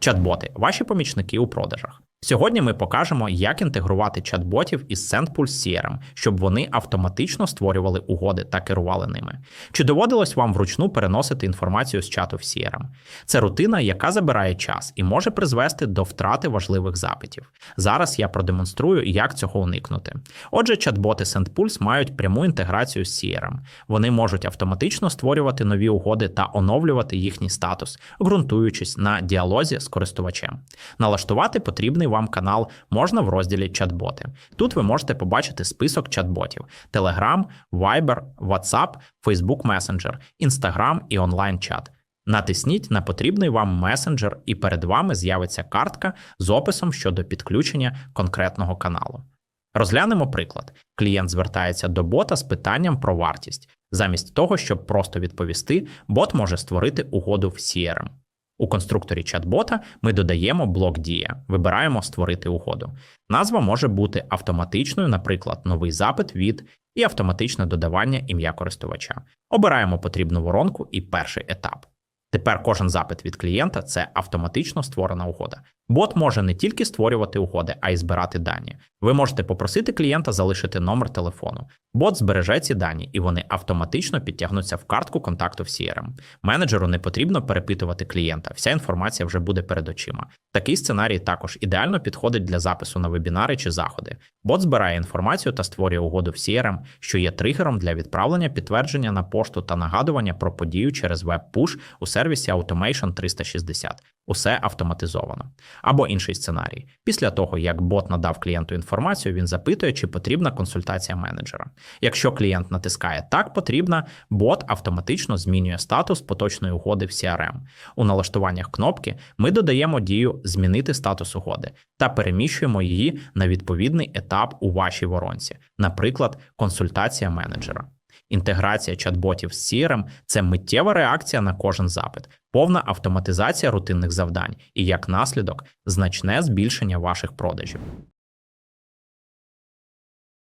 Чат-боти ваші помічники у продажах. Сьогодні ми покажемо, як інтегрувати чат-ботів із SendPulse CRM, щоб вони автоматично створювали угоди та керували ними. Чи доводилось вам вручну переносити інформацію з чату в CRM? Це рутина, яка забирає час і може призвести до втрати важливих запитів. Зараз я продемонструю, як цього уникнути. Отже, чат-боти SendPulse мають пряму інтеграцію з CRM. Вони можуть автоматично створювати нові угоди та оновлювати їхній статус, ґрунтуючись на діалозі з користувачем. Налаштувати потрібний вам канал можна в розділі чат-боти. Тут ви можете побачити список чат-ботів: Telegram, Viber, WhatsApp, Facebook Messenger, Instagram і онлайн-чат. Натисніть на потрібний вам месенджер, і перед вами з'явиться картка з описом щодо підключення конкретного каналу. Розглянемо приклад. Клієнт звертається до бота з питанням про вартість. Замість того, щоб просто відповісти, бот може створити угоду в CRM. У конструкторі чат-бота ми додаємо блок Дія, вибираємо Створити угоду. Назва може бути автоматичною, наприклад, новий запит від і автоматичне додавання ім'я користувача. Обираємо потрібну воронку і перший етап. Тепер кожен запит від клієнта це автоматично створена угода. Бот може не тільки створювати угоди, а й збирати дані. Ви можете попросити клієнта залишити номер телефону. Бот збереже ці дані, і вони автоматично підтягнуться в картку контакту в CRM. Менеджеру не потрібно перепитувати клієнта, вся інформація вже буде перед очима. Такий сценарій також ідеально підходить для запису на вебінари чи заходи. Бот збирає інформацію та створює угоду в CRM, що є тригером для відправлення підтвердження на пошту та нагадування про подію через веб-пуш у сервісі Automation 360. Усе автоматизовано. Або інший сценарій. Після того, як бот надав клієнту інформацію, він запитує, чи потрібна консультація менеджера. Якщо клієнт натискає так потрібна, бот автоматично змінює статус поточної угоди в CRM. У налаштуваннях кнопки ми додаємо дію Змінити статус угоди та переміщуємо її на відповідний етап у вашій воронці, наприклад, консультація менеджера. Інтеграція чат-ботів з CRM – це миттєва реакція на кожен запит, повна автоматизація рутинних завдань і, як наслідок, значне збільшення ваших продажів.